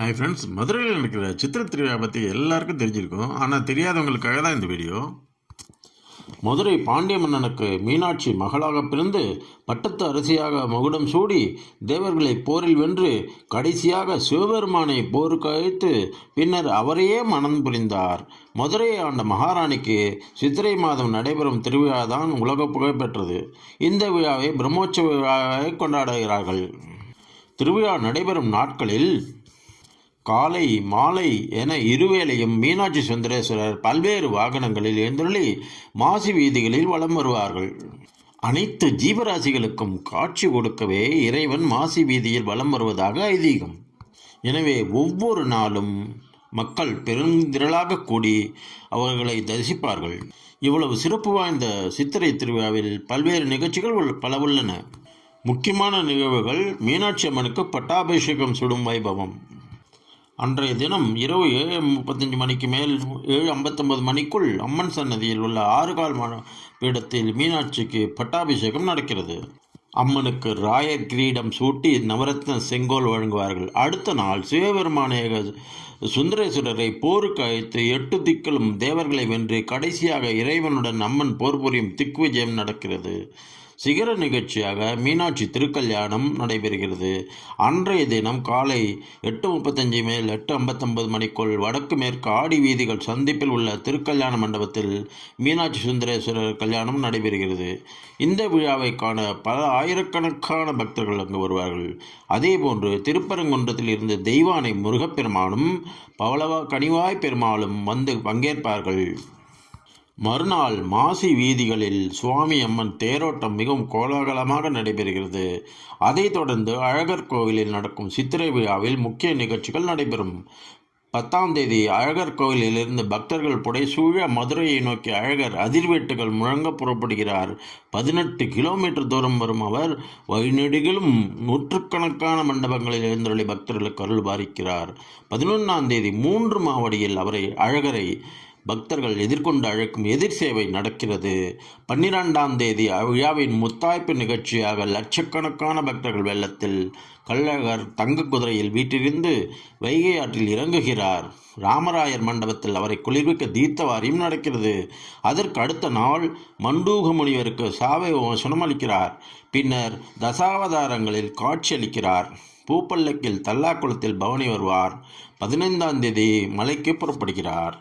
Hi friends மதுரையில் நடக்கிற சித்திரை திருவிழா பற்றி எல்லாருக்கும் தெரிஞ்சிருக்கும். ஆனால் தெரியாதவங்களுக்காக தான் இந்த வீடியோ. மதுரை பாண்டிய மன்னனுக்கு மீனாட்சி மகளாக பிறந்து பட்டத்து அரசியாக மகுடம் சூடி தேவர்களை போரில் வென்று கடைசியாக சிவபெருமானை போருக்கு அழைத்து பின்னர் அவரையே மனம் புரிந்தார். மதுரையை ஆண்ட மகாராணிக்கு சித்திரை மாதம் நடைபெறும் திருவிழா தான் உலக புகழ்பெற்றது. இந்த விழாவை பிரம்மோற்சவ விழாவை கொண்டாடுகிறார்கள். திருவிழா நடைபெறும் நாட்களில் காலை மாலை என இருவேளையும் மீனாட்சி சுந்தரேஸ்வரர் பல்வேறு வாகனங்களில் எழுந்தருளி மாசி வீதிகளில் வலம் வருவார்கள். அனைத்து ஜீவராசிகளுக்கும் காட்சி கொடுக்கவே இறைவன் மாசி வீதியில் வலம் வருவதாக ஐதீகம். எனவே ஒவ்வொரு நாளும் மக்கள் பெருந்திரளாக கூடி அவர்களை தரிசிப்பார்கள். இவ்வளவு சிறப்பு வாய்ந்த சித்திரை திருவிழாவில் பல்வேறு நிகழ்ச்சிகள் பல உள்ளன. முக்கியமான நிகழ்வுகள் மீனாட்சி அம்மனுக்கு பட்டாபிஷேகம் சுடும் வைபவம். அன்றைய தினம் இரவு ஏழு முப்பத்தஞ்சு மணிக்கு மேல் ஏழு ஐம்பத்தொம்பது மணிக்குள் அம்மன் சன்னதியில் உள்ள ஆறுகால் ம பீடத்தில் மீனாட்சிக்கு பட்டாபிஷேகம் நடக்கிறது. அம்மனுக்கு ராயர் கிரீடம் சூட்டி நவரத்ன செங்கோல் வழங்குவார்கள். அடுத்த நாள் சிவபெருமானேக சுந்தரேஸ்வரரை போருக்கு அழைத்து எட்டு திக்களும் தேவர்களை வென்று கடைசியாக இறைவனுடன் அம்மன் போர் புரியும் திக்விஜயம் நடக்கிறது. சிகர நிகழ்ச்சியாக மீனாட்சி திருக்கல்யாணம் நடைபெறுகிறது. அன்றைய தினம் காலை எட்டு முப்பத்தஞ்சு மேல் எட்டு ஐம்பத்தொன்பது மணிக்குள் வடக்கு மேற்கு ஆடி வீதிகள் சந்திப்பில் உள்ள திருக்கல்யாண மண்டபத்தில் மீனாட்சி சுந்தரேஸ்வரர் கல்யாணம் நடைபெறுகிறது. இந்த விழாவை காண பல ஆயிரக்கணக்கான பக்தர்கள் அங்கு வருவார்கள். அதேபோன்று திருப்பரங்குன்றத்தில் இருந்து தெய்வானை முருகப்பெருமானும் பவளவா கனிவாய் பெருமாளும் வந்து பங்கேற்பார்கள். மறுநாள் மாசி வீதிகளில் சுவாமி அம்மன் தேரோட்டம் மிகவும் கோலாகலமாக நடைபெறுகிறது. அதைத் தொடர்ந்து அழகர் கோவிலில் நடக்கும் சித்திரை விழாவில் முக்கிய நிகழ்ச்சிகள் நடைபெறும். பத்தாம் தேதி அழகர் கோவிலிலிருந்து பக்தர்கள் புடைசூழ மதுரையை நோக்கி அழகர் அதிர்வேட்டுகள் முழங்க புறப்படுகிறார். பதினெட்டு கிலோமீட்டர் தூரம் வரும் அவர் வழிநெடுகிலும் நூற்றுக்கணக்கான மண்டபங்களில் எழுந்தருளி பக்தர்களுக்கு அருள் பாரிக்கிறார் பதினொன்றாம் தேதி மூன்று மாவடியில் அவரை அழகரை பக்தர்கள் எதிர்கொண்டு அழைக்கும் எதிர் சேவை நடக்கிறது. பன்னிரெண்டாம் தேதி அவ்விழாவின் முத்தாய்ப்பு நிகழ்ச்சியாக லட்சக்கணக்கான பக்தர்கள் வெள்ளத்தில் கள்ளழகர் தங்க குதிரையில் வீட்டிலிருந்து வைகை ஆற்றில் இறங்குகிறார். ராமராயர் மண்டபத்தில் அவரை குளிர்விக்க தீர்த்தவாரியும் நடக்கிறது. அதற்கு அடுத்த நாள் மண்டூக முனிவருக்கு சாவை சுனமளிக்கிறார் பின்னர் தசாவதாரங்களில் காட்சியளிக்கிறார் பூப்பல்லக்கில் தல்லாக்குளத்தில் பவனி வருவார். பதினைந்தாம் தேதி மலைக்கு புறப்படுகிறார்.